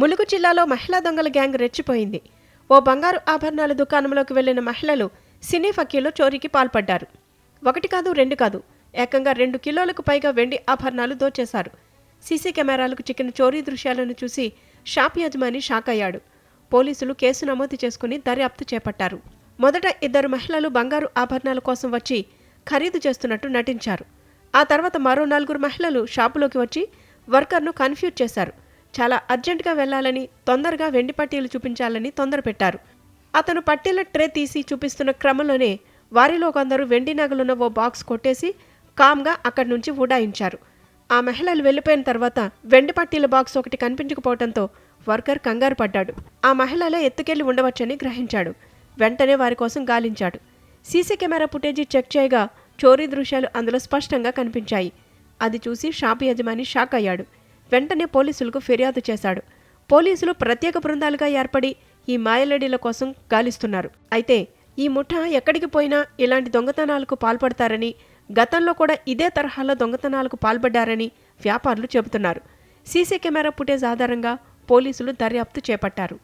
ములుగు జిల్లాలో మహిళా దొంగల గ్యాంగ్ రెచ్చిపోయింది. ఓ బంగారు ఆభరణాల దుకాణంలోకి వెళ్ళిన మహిళలు సినీ ఫకీలో చోరీకి పాల్పడ్డారు. ఒకటి కాదు రెండు కాదు ఏకంగా రెండు కిలోలకు పైగా వెండి ఆభరణాలు దోచేశారు. సీసీ కెమెరాలకు చిక్కిన చోరీ దృశ్యాలను చూసి షాప్ యజమాని షాక్ అయ్యాడు. పోలీసులు కేసు నమోదు చేసుకుని దర్యాప్తు చేపట్టారు. మొదట ఇద్దరు మహిళలు బంగారు ఆభరణాల కోసం వచ్చి ఖరీదు చేస్తున్నట్టు నటించారు. ఆ తర్వాత మరో నలుగురు మహిళలు షాపులోకి వచ్చి వర్కర్ను కన్ఫ్యూజ్ చేశారు. చాలా అర్జెంటుగా వెళ్ళాలని తొందరగా వెండి పట్టీలు చూపించాలని తొందర పెట్టారు అతను పట్టీల ట్రే తీసి చూపిస్తున్న క్రమంలోనే వారిలో కొందరు వెండి నగలున్న ఓ బాక్స్ కొట్టేసి కామ్గా అక్కడి నుంచి ఉడాయించారు ఆ మహిళలు వెళ్ళిపోయిన తర్వాత వెండి పట్టీల బాక్స్ ఒకటి కనిపించకపోవడంతో వర్కర్ కంగారు పడ్డాడు. ఆ మహిళలే ఎత్తుకెళ్ళి ఉండవచ్చని గ్రహించాడు. వెంటనే వారి కోసం గాలించాడు. సీసీ కెమెరా ఫుటేజీ చెక్ చేయగా చోరీ దృశ్యాలు అందులో స్పష్టంగా కనిపించాయి. అది చూసి షాపు యజమాని షాక్ అయ్యాడు. వెంటనే పోలీసులకు ఫిర్యాదు చేశాడు. పోలీసులు ప్రత్యేక బృందాలుగా ఏర్పడి ఈ మాయలడీల కోసం గాలిస్తున్నారు. అయితే ఈ ముఠా ఎక్కడికి పోయినా ఇలాంటి దొంగతనాలకు పాల్పడతారని గతంలో కూడా ఇదే తరహాలో దొంగతనాలకు పాల్పడ్డారని వ్యాపారులు చెబుతున్నారు. సీసీ కెమెరా ఫుటేజ్ ఆధారంగా పోలీసులు దర్యాప్తు చేపట్టారు.